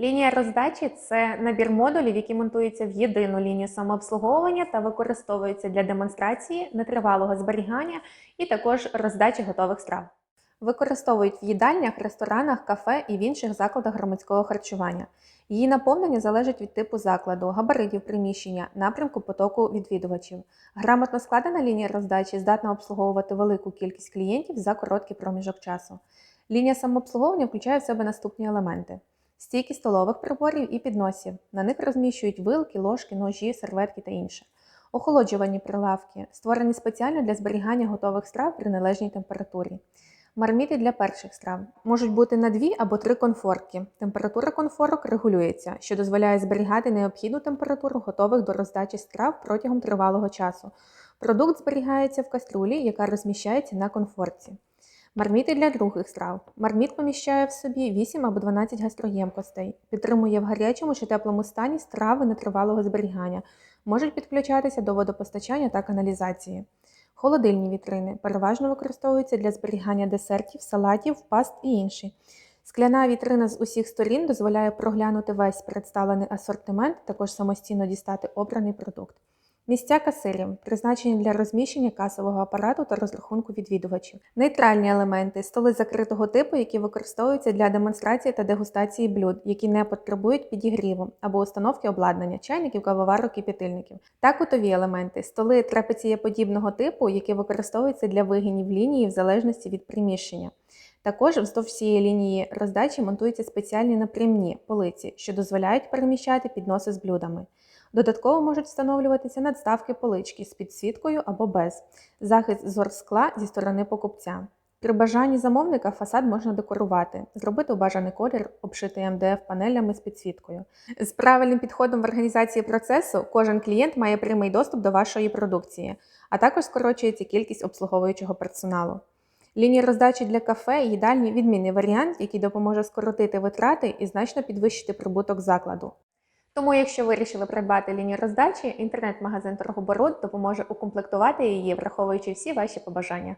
Лінія роздачі це набір модулів, які монтуються в єдину лінію самообслуговування та використовуються для демонстрації, нетривалого зберігання і також роздачі готових страв. Використовують в їдальнях, ресторанах, кафе і в інших закладах громадського харчування. Її наповнення залежить від типу закладу, габаритів приміщення, напрямку потоку відвідувачів. Грамотно складена лінія роздачі здатна обслуговувати велику кількість клієнтів за короткий проміжок часу. Лінія самообслуговування включає в себе наступні елементи: стійки столових приборів і підносів. На них розміщують вилки, ложки, ножі, серветки та інше. Охолоджувані прилавки, створені спеціально для зберігання готових страв при належній температурі. Марміти для перших страв можуть бути на дві або три конфорки. Температура конфорок регулюється, що дозволяє зберігати необхідну температуру готових до роздачі страв протягом тривалого часу. Продукт зберігається в каструлі, яка розміщається на конфорці. Марміти для других страв. Марміт поміщає в собі 8 або 12 гастроємкостей, підтримує в гарячому чи теплому стані страви нетривалого зберігання, можуть підключатися до водопостачання та каналізації. Холодильні вітрини переважно використовуються для зберігання десертів, салатів, паст і інші. Скляна вітрина з усіх сторін дозволяє проглянути весь представлений асортимент, також самостійно дістати обраний продукт. Місця касирів призначені для розміщення касового апарату та розрахунку відвідувачів. Нейтральні елементи столи закритого типу, які використовуються для демонстрації та дегустації блюд, які не потребують підігріву або установки обладнання чайників, кавоварок і пітильників. Та кутові елементи столи трапецієподібного типу, які використовуються для вигинів лінії в залежності від приміщення. Також вздовж всієї лінії роздачі монтуються спеціальні напрямні полиці, що дозволяють переміщати підноси з блюдами. Додатково можуть встановлюватися надставки полички з підсвіткою або без, захист зор скла зі сторони покупця. При бажанні замовника фасад можна декорувати, зробити бажаний колір, обшитий МДФ панелями з підсвіткою. З правильним підходом в організації процесу кожен клієнт має прямий доступ до вашої продукції, а також скорочується кількість обслуговуючого персоналу. Лінії роздачі для кафе і їдальні відмінний варіант, який допоможе скоротити витрати і значно підвищити прибуток закладу. Тому, якщо вирішили придбати лінію роздачі, інтернет-магазин Торгоборот допоможе укомплектувати її, враховуючи всі ваші побажання.